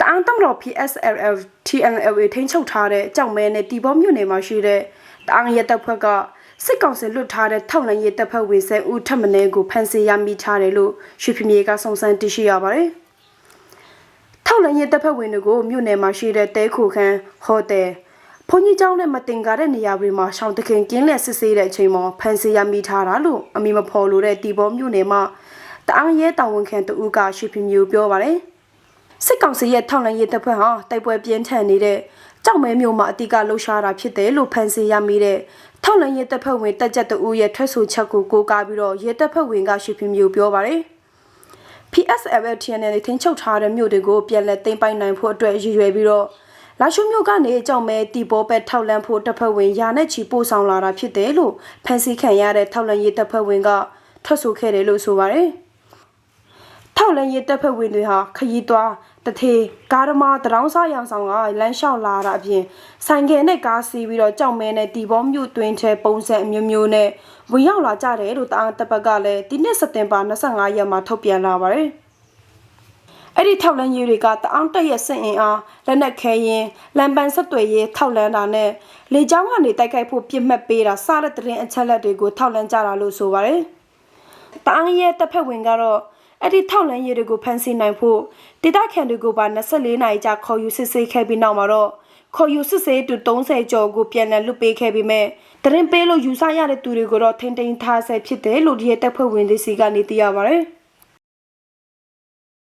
တအန်းတမတော် PSLL TNLA ထိန်းချုပ်ထားတဲ့ကြောက်မဲနဲ့တီဘောမြို့နယ်မှာရှိတဲ့တအန်းရဲတပ်ဖွဲ့ကစစ်ကောင်စီလွတ်ထားတဲ့ထောက်လန်ရဲတပ်ဖွဲ့ဝင်ဆဲဦးထပ်မင်းကိုဖမ်းဆီးရမိထားတယ်လို့ရွှေဖမြေကစုံစမ်းသိရှိရပါတယ်။ထောက်လန်ရဲတပ်ဖွဲ့ဝင်တွေကိုမြို့နယ်မှာရှိတဲ့တဲခုခန်းဟိုတယ်ဘုန်းကြီးကျောင်းနဲ့မတင်ကားတဲ့နေရာတွေမှာရှောင်းတခင်ကင်းလက်စစ်ဆေးတဲ့အချိန်မှာဖမ်းဆီးရမိထားတာလို့အမိမဖော်လို့တဲ့တီဘောမြို့နယ်မှာတအန်းရဲတာဝန်ခံတဦးကရွှေဖမြေပြောပါတယ်။ စစ်ကောင်စီရဲ့ထောက်လှမ်းရေးတပ်ဖွဲ့ဟာတိုက်ပွဲပြင်းထန်နေတဲ့ကြောက်မဲမျိုးမှာအတိကလှုပ်ရှားတာဖြစ်တယ်လို့ဖန်ဆီးရမိတဲ့ထောက်လှမ်းရေးတပ်ဖွဲ့ဝင်တက်ကြက်တူရဲ့ထွက်ဆိုချက်ကိုကိုးကားပြီးတော့ရဲတပ်ဖွဲ့ဝင်ကရှေ့ပြမျိုးပြောပါတယ်။ PSFL TNL ထင်းချုပ်ထားတဲ့မြို့တွေကိုပြန်လက်သိမ်းပိုင်နိုင်ဖို့အတွက်ရည်ရွယ်ပြီးတော့လာရှုမြို့ကနေကြောက်မဲတီဘောဘက်ထောက်လန့်ဖို့တပ်ဖွဲ့ဝင်ရာနဲ့ချီပို့ဆောင်လာတာဖြစ်တယ်လို့ဖန်ဆီးခံရတဲ့ထောက်လှမ်းရေးတပ်ဖွဲ့ဝင်ကထွက်ဆိုခဲ့တယ်လို့ဆိုပါတယ်။ထောက်လန်းရေးတပ်ဖွဲ့ဝင်တွေဟာခရီးသွား တထေကားဓမာတရောင်းစားရောင်ဆောင်ကလမ်းလျှောက်လာတာအပြင်ဆိုင်ကယ်နဲ့ကားစီးပြီးတော့ကြောက်မဲနဲ့တီဘောမြို့တွင်ချဲပုံစံအမျိုးမျိုးနဲ့ဝင်ရောက်လာကြတယ်လို့တာတပ်ပတ်ကလည်းဒီနှစ်စက်တင်ဘာ25ရက်မှာထုတ်ပြန်လာပါတယ်အဲ့ဒီထောက်လန်းရေးတွေကတအောင်တက်ရဲ့စင်အင်အားလက်နက်ခဲရင်လမ်းပန်းဆက်သွယ်ရေးထောက်လန်းတာနဲ့လေကြောင်းကနေတိုက်ခိုက်ဖို့ပြစ်မှတ်ပေးတာစတဲ့တရင်အချက်လက်တွေကိုထောက်လန်းကြတာလို့ဆိုပါတယ်။တအောင်ရဲ့တပ်ဖက်ဝင်ကတော့ အဲ့ဒီထောက်လန်းရည်တွေကိုဖမ်းဆီးနိုင်ဖို့ဒေတာခန်တွေကိုပါ24နာရီကြာခေါ်ယူစစ်ဆေးခဲ့ပြီးနောက်မှာတော့ခေါ်ယူစစ်ဆေးတူ30ကျော်ကိုပြန်လည်လွတ်ပေးခဲ့ပြီးမဲ့တရင်ပေးလို့ယူဆရတဲ့သူတွေကိုတော့ထိန်းသိမ်းထားဆဲဖြစ်တယ်လို့ဒီရဲ့တပ်ဖွဲ့ဝင်တွေစီကနေသိရပါဗျ။